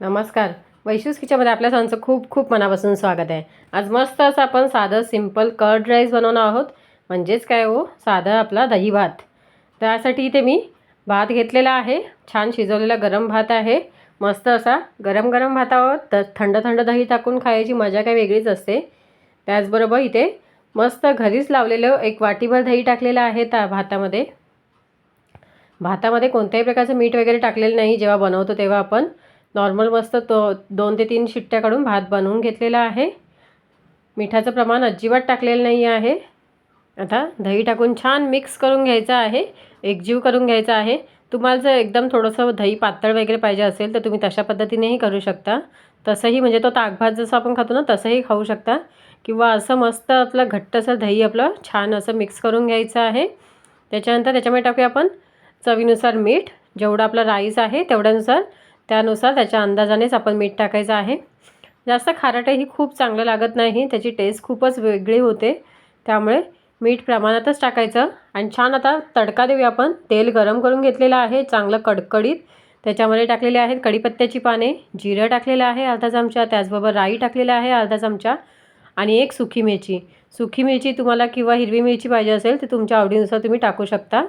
नमस्कार. वैशूस किचनमध्ये आपल्या सर्वांचं खूप खूप मनापासून स्वागत आहे. आज मस्त असं आपण साधं सिंपल कर्ड राईस बनवणार आहोत. म्हणजेच काय हो? साधं आपला दही भात. त्यासाठी इथे मी भात घेतलेला आहे. छान शिजवलेला गरम भात आहे. मस्त असा गरम गरम भातावर त थंड थंड दही टाकून खायची मजा काही वेगळीच असते. त्याचबरोबर इथे मस्त घरीच लावलेलं एक वाटीभर दही टाकलेलं आहे त्या भातामध्ये. भातामध्ये कोणत्याही प्रकारचं मीठ वगैरे टाकलेलं नाही. जेव्हा बनवतो तेव्हा आपण नॉर्मल मस्त तो दोन ते तीन शिट्ट्या काढून भात बनवून घेतलेला आहे. मिठाचं प्रमाण अजिबात टाकलेलं नाही आहे. आता दही टाकून छान मिक्स करून घ्यायचं आहे. एकजीव करून घ्यायचा आहे. तुम्हाला जर एकदम थोडंसं दही पातळ वगैरे पाहिजे असेल तर तुम्ही तशा पद्धतीनेही करू शकता. तसंही म्हणजे तो ताकभात जसं आपण खातो ना तसंही खाऊ शकता. किंवा असं मस्त आपलं घट्टसं दही आपलं छान असं मिक्स करून घ्यायचं आहे. त्याच्यानंतर त्याच्यामध्ये टाकूया आपण चवीनुसार मीठ. जेवढं आपलं राईस आहे तेवढ्यानुसार त्यानुसार त्याच्या अंदाजानेच आपण मीठ टाकायचं आहे. जास्त खारटही खूप चांगलं लागत नाही. त्याची टेस्ट खूपच वेगळी होते. त्यामुळे मीठ प्रमाणातच टाकायचं. आणि छान आता तडका देऊया आपण. तेल गरम करून घेतलेलं आहे. चांगलं कडकडीत. त्याच्यामध्ये टाकलेले आहेत कढीपत्त्याची पाने. जिरं टाकलेलं आहे अर्धा चमचा. त्याचबरोबर राई टाकलेला आहे अर्धा चमचा. आणि एक सुकी मिरची. सुकी मिरची तुम्हाला किंवा हिरवी मिरची पाहिजे असेल तर तुमच्या आवडीनुसार तुम्ही टाकू शकता.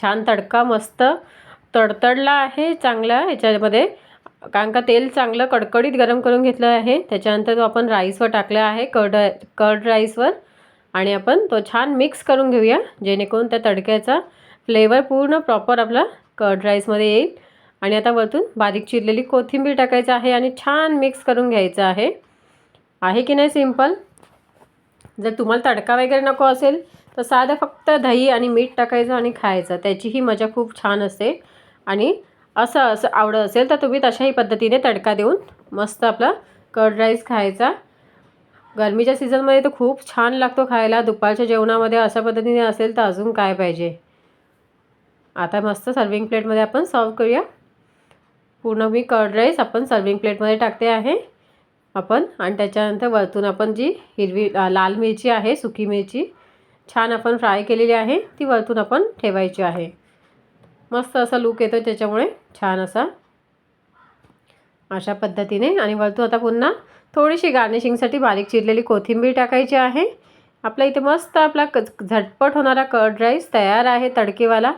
छान तडका मस्त तडतडला आहे चांगला ह्याच्यामध्ये कारण का तेल चांगलं कडकडीत गरम करून घेतलं आहे. त्याच्यानंतर तो आपण राईसवर टाकला आहे कर्ड कर्ड राईसवर. आणि आपण तो छान मिक्स करून घेऊया जेणेकरून त्या तडक्याचा फ्लेवर पूर्ण प्रॉपर आपला कर्ड राईसमध्ये येईल. आणि आता वरतून बारीक चिरलेली कोथिंबीर टाकायचं आहे आणि छान मिक्स करून घ्यायचं आहे. आहे की नाही सिंपल जर तुम्हाला तडका वगैरे नको असेल तर साधं फक्त दही आणि मीठ टाकायचं आणि खायचं. त्याचीही मजा खूप छान असते. आणि असं असं आवडत असेल तर तुम्ही तशाही पद्धतीने तडका देऊन मस्त आपला कर्ड राईस खायचा. गरमीच्या सीझनमध्ये तर खूप छान लागतो खायला. दुपारच्या जेवणामध्ये अशा पद्धतीने असेल तर अजून काय पाहिजे? आता मस्त सर्विंग प्लेटमध्ये आपण सर्व करूया. पूर्ण मी कर्ड राईस आपण सर्विंग प्लेटमध्ये टाकते आहे. आपण आणि त्याच्यानंतर वरतून आपण जी हिरवी लाल मिरची आहे सुकी मिरची छान आपण फ्राय केलेली आहे ती वरतून आपण ठेवायची आहे. मस्त असा लूक येतो त्याच्यामुळे. छान असा. अशा पद्धतीने. आणि वरतून आता पुन्हा थोडीशी गार्निशिंगसाठी बारीक चिरलेली कोथिंबीर टाकायची आहे. आपल्या इथे मस्त आपला क झटपट होणारा कर्ड राईस तयार आहे तडकेवाला.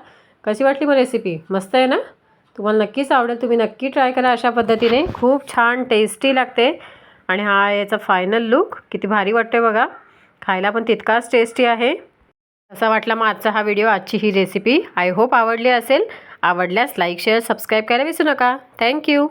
कशी वाटली मग रेसिपी मस्त आहे ना? तुम्हाला नक्कीच आवडेल. तुम्ही नक्की ट्राय करा अशा पद्धतीने. खूप छान टेस्टी लागते. आणि हा याचा फायनल लुक किती भारी वाटते बघा. खायला पण तितकाच टेस्टी आहे. असा वाटला मग आजचा हा व्हिडिओ आजची ही रेसिपी आय होप आवडली असेल. आवडल्यास लाईक शेअर सबस्क्राईब करायला विसरू नका. थँक्यू